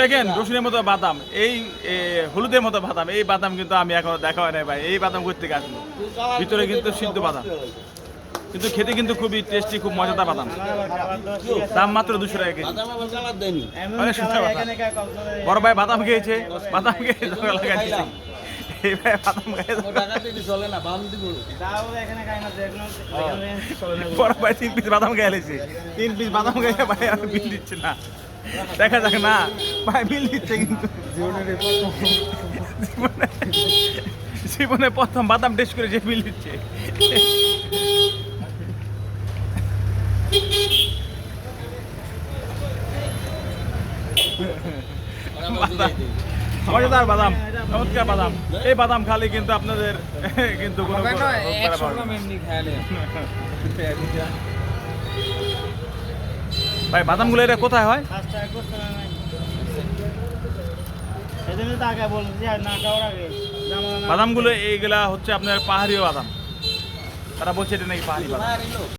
দেখেন, রসুনের মতো বাদাম, এই হলুদের মতো বাদাম, এই বাদাম কিন্তু আমি এখনও দেখা হয় নাই ভাই, এই বাদাম করতে আসলো? ভিতরে কিন্তু সিদ্ধ বাদাম। কিন্তু খেতে কিন্তু খুবই টেস্টি খুব মজাদার বাদাম। দাম মাত্র দুশো টাকা কেজি। বড় ভাই বাদাম খেয়েছে, বাদাম খেয়ে বাদাম না, না। বড় ভাই তিন পিস বাদাম খেয়ে এলেছে তিন পিস বাদাম খেয়ে ভাই আর বিল দিচ্ছে না। দেখা যাক না ভাই বিল দিচ্ছে কিন্তু। জীবনে জীবনে প্রথম বাদাম টেস্ট করে যে বিল দিচ্ছে। বাদাম। মজাদার বাদাম চমৎকার বাদাম। এই বাদাম খালি কিন্তু আপনাদের কিন্তু কোনো। ভাই বাদামগুলো এটা কোথায় হয়? বাদামগুলো এইগুলা হচ্ছে আপনার পাহাড়ি বাদাম। তারা বলছে এটা নাকি পাহাড়ি বাদাম।